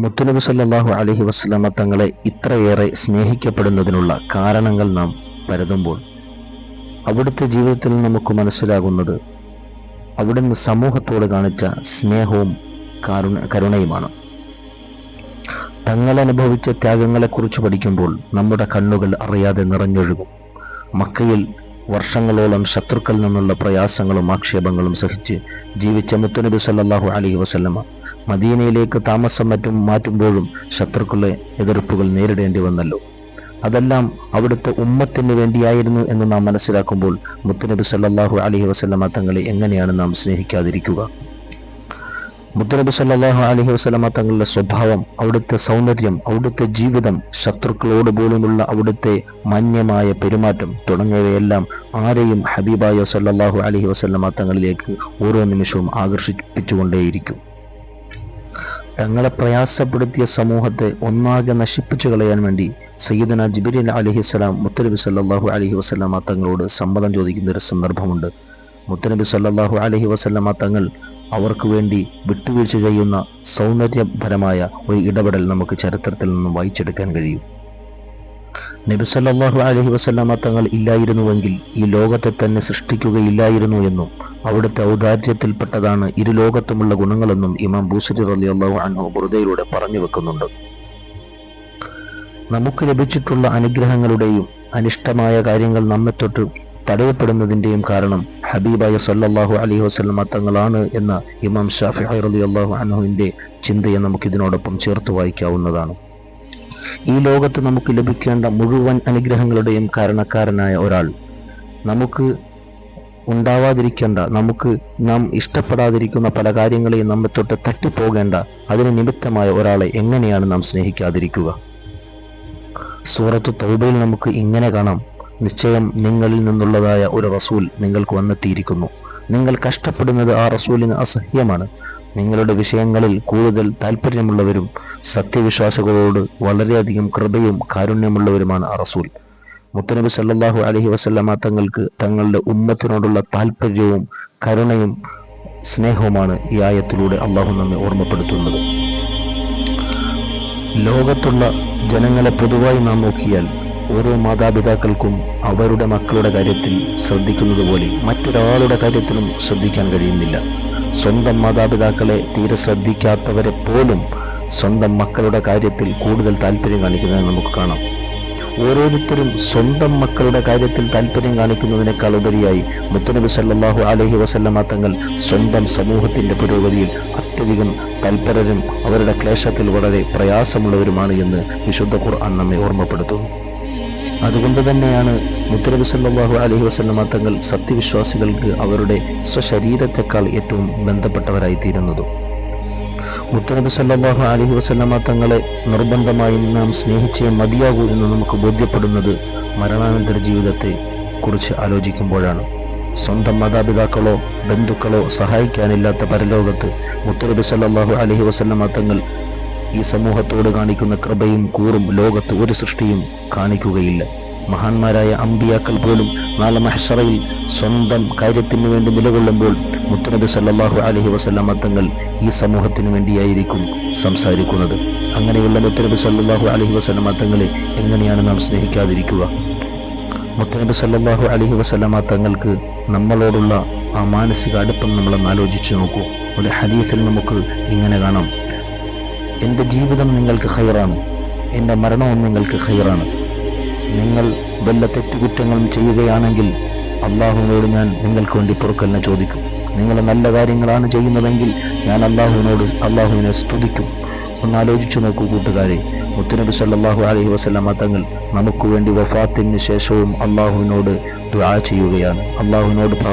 മുത്തുനബി സല്ലാഹു അലഹി വസ്ലമ തങ്ങളെ ഇത്രയേറെ സ്നേഹിക്കപ്പെടുന്നതിനുള്ള കാരണങ്ങൾ നാം പരതുമ്പോൾ അവിടുത്തെ ജീവിതത്തിൽ നമുക്ക് മനസ്സിലാകുന്നത് അവിടുന്ന് സമൂഹത്തോട് കാണിച്ച സ്നേഹവും കാരുണ കരുണയുമാണ്. തങ്ങൾ അനുഭവിച്ച ത്യാഗങ്ങളെക്കുറിച്ച് പഠിക്കുമ്പോൾ നമ്മുടെ കണ്ണുകൾ അറിയാതെ നിറഞ്ഞൊഴുകും. മക്കയിൽ വർഷങ്ങളോളം ശത്രുക്കളിൽ നിന്നുള്ള പ്രയാസങ്ങളും ആക്ഷേപങ്ങളും സഹിച്ച് ജീവിച്ച മുത്തുനബി സല്ലാഹു അലൈഹി വസല്ലമ മദീനയിലേക്ക് താമസം മറ്റും മാറ്റുമ്പോഴും ശത്രുക്കളെ എതിർപ്പുകൾ നേരിടേണ്ടി വന്നല്ലോ. അതെല്ലാം അവിടുത്തെ ഉമ്മത്തിന് വേണ്ടിയായിരുന്നു എന്ന് നാം മനസ്സിലാക്കുമ്പോൾ മുത്തനബി സല്ലാഹു അലഹി വസല്ലമ തങ്ങളെ എങ്ങനെയാണ് നാം സ്നേഹിക്കാതിരിക്കുക? മുത്തുനബി സല്ലാഹു അലഹി വസല്ലമ തങ്ങളുടെ സ്വഭാവം അവിടുത്തെ സൗന്ദര്യം അവിടുത്തെ ജീവിതം ശത്രുക്കളോട് പോലുമുള്ള അവിടുത്തെ മാന്യമായ പെരുമാറ്റം തുടങ്ങിയവയെല്ലാം ആരെയും ഹബീബായ സല്ലാഹു അലഹി വസല്ലമ തങ്ങളിലേക്ക് ഓരോ നിമിഷവും ആകർഷിപ്പിച്ചുകൊണ്ടേയിരിക്കും. തങ്ങളെ പ്രയാസപ്പെടുത്തിയ സമൂഹത്തെ ഒന്നാകെ നശിപ്പിച്ചു കളയാൻ വേണ്ടി സയ്യിദന ജിബിരിൽ അലഹിസ്സലാം മുത്തനബി സല്ലാഹു അലഹി വസ്ലാമ തങ്ങളോട് സമ്മതം ചോദിക്കുന്ന ഒരു സന്ദർഭമുണ്ട്. മുത്തനബി സല്ലാഹു അലഹി വസല്ലമ തങ്ങൾ അവർക്ക് വേണ്ടി വിട്ടുവീഴ്ച ചെയ്യുന്ന സൗന്ദര്യപരമായ ഒരു ഇടപെടൽ നമുക്ക് ചരിത്രത്തിൽ നിന്നും വായിച്ചെടുക്കാൻ കഴിയും. നബി സല്ലാഹു അലഹി വസ്ലാമ തങ്ങൾ ഇല്ലായിരുന്നുവെങ്കിൽ ഈ ലോകത്തെ തന്നെ സൃഷ്ടിക്കുകയില്ലായിരുന്നു എന്നും അവിടുത്തെ ഔദാര്യത്തിൽപ്പെട്ടതാണ് ഇരു ലോകത്തുമുള്ള ഗുണങ്ങളെന്നും ഇമാം ബൂസരി അലി അള്ളാഹു അൻഹു ബുറുദയിലൂടെ പറഞ്ഞു വെക്കുന്നുണ്ട്. നമുക്ക് ലഭിച്ചിട്ടുള്ള അനുഗ്രഹങ്ങളുടെയും അനിഷ്ടമായ കാര്യങ്ങൾ നമ്മെ തൊട്ട് തടയപ്പെടുന്നതിന്റെയും കാരണം ഹബീബായ സല്ലാഹു അലൈഹി വസ്ലമ തങ്ങളാണ് എന്ന ഇമാം ഷാഫി റളിയല്ലാഹു അൻഹുവിന്റെ ചിന്തയെ നമുക്ക് ഇതിനോടൊപ്പം ചേർത്ത് വായിക്കാവുന്നതാണ്. ഈ ലോകത്ത് നമുക്ക് ലഭിക്കേണ്ട മുഴുവൻ അനുഗ്രഹങ്ങളുടെയും കാരണക്കാരനായ ഒരാൾ നമുക്ക് ഉണ്ടാവാതിരിക്കേണ്ട. നമുക്ക് നാം ഇഷ്ടപ്പെടാതിരിക്കുന്ന പല കാര്യങ്ങളെയും നമ്മെ തൊട്ട് തട്ടിപ്പോകേണ്ട. അതിന് നിമിത്തമായ ഒരാളെ എങ്ങനെയാണ് നാം സ്നേഹിക്കാതിരിക്കുക? സൂറത്ത് തൗബയിൽ നമുക്ക് ഇങ്ങനെ കാണാം. നിശ്ചയം നിങ്ങളിൽ നിന്നുള്ളതായ ഒരു റസൂൽ നിങ്ങൾക്ക് വന്നെത്തിയിരിക്കുന്നു. നിങ്ങൾ കഷ്ടപ്പെടുന്നത് ആ റസൂലിന് അസഹ്യമാണ്. നിങ്ങളുടെ വിഷയങ്ങളിൽ കൂടുതൽ താല്പര്യമുള്ളവരും സത്യവിശ്വാസികളോട് വളരെയധികം കൃപയും കാരുണ്യമുള്ളവരുമാണ് ആ റസൂൽ. മുത്തനബി സല്ലാഹു അലഹി വസല്ലമ തങ്ങൾക്ക് തങ്ങളുടെ ഉമ്മത്തിനോടുള്ള താല്പര്യവും കരുണയും സ്നേഹവുമാണ് ഈ ആയത്തിലൂടെ അള്ളാഹു നമ്മെ ഓർമ്മപ്പെടുത്തുന്നത്. ലോകത്തുള്ള ജനങ്ങളെ പൊതുവായി നാം നോക്കിയാൽ ഓരോ മാതാപിതാക്കൾക്കും അവരുടെ മക്കളുടെ കാര്യത്തിൽ ശ്രദ്ധിക്കുന്നത് പോലെ മറ്റൊരാളുടെ കാര്യത്തിലും ശ്രദ്ധിക്കാൻ കഴിയുന്നില്ല. സ്വന്തം മാതാപിതാക്കളെ തീരെ ശ്രദ്ധിക്കാത്തവരെ പോലും സ്വന്തം മക്കളുടെ കാര്യത്തിൽ കൂടുതൽ താല്പര്യം കാണിക്കുന്നത് നമുക്ക് കാണാം. ഓരോരുത്തരും സ്വന്തം മക്കളുടെ കാര്യത്തിൽ താല്പര്യം കാണിക്കുന്നതിനേക്കാൾ ഉപരിയായി മുത്തനബി സല്ലാഹു അലഹി വസല്ലമ തങ്ങൾ സ്വന്തം സമൂഹത്തിന്റെ പുരോഗതിയിൽ അത്യധികം തൽപരരും അവരുടെ ക്ലേശത്തിൽ വളരെ പ്രയാസമുള്ളവരുമാണ് എന്ന് വിശുദ്ധ ഖുർആൻ നമ്മെ ഓർമ്മപ്പെടുത്തുന്നു. അതുകൊണ്ട് തന്നെയാണ് മുത്തലബി സല്ലാഹു അലഹി വസല്ലമ തങ്ങൾ സത്യവിശ്വാസികൾക്ക് അവരുടെ സ്വശരീരത്തെക്കാൾ ഏറ്റവും ബന്ധപ്പെട്ടവരായി തീരുന്നതും. മുത്തനബി സല്ലാഹു അലഹി വസ്ലമ തങ്ങളെ നിർബന്ധമായി നാം സ്നേഹിച്ചേ മതിയാകൂ എന്ന് നമുക്ക് ബോധ്യപ്പെടുന്നത് മരണാനന്തര ജീവിതത്തെ കുറിച്ച് ആലോചിക്കുമ്പോഴാണ്. സ്വന്തം മാതാപിതാക്കളോ ബന്ധുക്കളോ സഹായിക്കാനില്ലാത്ത പരലോകത്ത് മുത്തനബി സല്ലാഹു അലഹി വസ്ലമ തങ്ങൾ ഈ സമൂഹത്തോട് കാണിക്കുന്ന കൃപയും കൂറും ലോകത്ത് ഒരു സൃഷ്ടിയും കാണിക്കുകയില്ല. മഹാന്മാരായ അമ്പിയാക്കൾ പോലും നാളെ മഹ്ഷറയിൽ സ്വന്തം കാര്യത്തിനു വേണ്ടി നിലകൊള്ളുമ്പോൾ മുത്തനബി സല്ലാഹു അലഹി വസ്ലാം തങ്ങൾ ഈ സമൂഹത്തിനു വേണ്ടിയായിരിക്കും സംസാരിക്കുന്നത്. അങ്ങനെയുള്ള മുത്തനബി സല്ലാഹു അലഹി വസല്ലമ തങ്ങളെ എങ്ങനെയാണ് നാം സ്നേഹിക്കാതിരിക്കുക? മുത്തനബി സല്ലാഹു അലഹി വസ്ലാം തങ്ങൾക്ക് നമ്മളോടുള്ള ആ മാനസിക അടുപ്പം നമ്മളൊന്ന് ആലോചിച്ചു നോക്കൂ. ഒരു ഹദീസിൽ നമുക്ക് ഇങ്ങനെ കാണാം. എന്റെ ജീവിതം നിങ്ങൾക്ക് ഹൈറാണ് എന്റെ മരണവും നിങ്ങൾക്ക് ഹൈറാണ് നിങ്ങൾ വല്ല തെറ്റുകുറ്റങ്ങളും ചെയ്യുകയാണെങ്കിൽ അള്ളാഹുവിനോട് ഞാൻ നിങ്ങൾക്ക് വേണ്ടി പൊറുക്കലിനെ ചോദിക്കും. നിങ്ങൾ നല്ല കാര്യങ്ങളാണ് ചെയ്യുന്നതെങ്കിൽ ഞാൻ അള്ളാഹുവിനോട് അള്ളാഹുവിനെ സ്തുതിക്കും. ഒന്ന് ആലോചിച്ചു നോക്കൂ കൂട്ടുകാരെ. മുത്തുനബി സല്ലാഹു അലഹി വസല്ലമ തങ്ങൾ നമുക്ക് വേണ്ടി വഫാത്തിന് ശേഷവും അള്ളാഹുവിനോട് ദുആ ചെയ്യുകയാണ്. അള്ളാഹുവിനോട്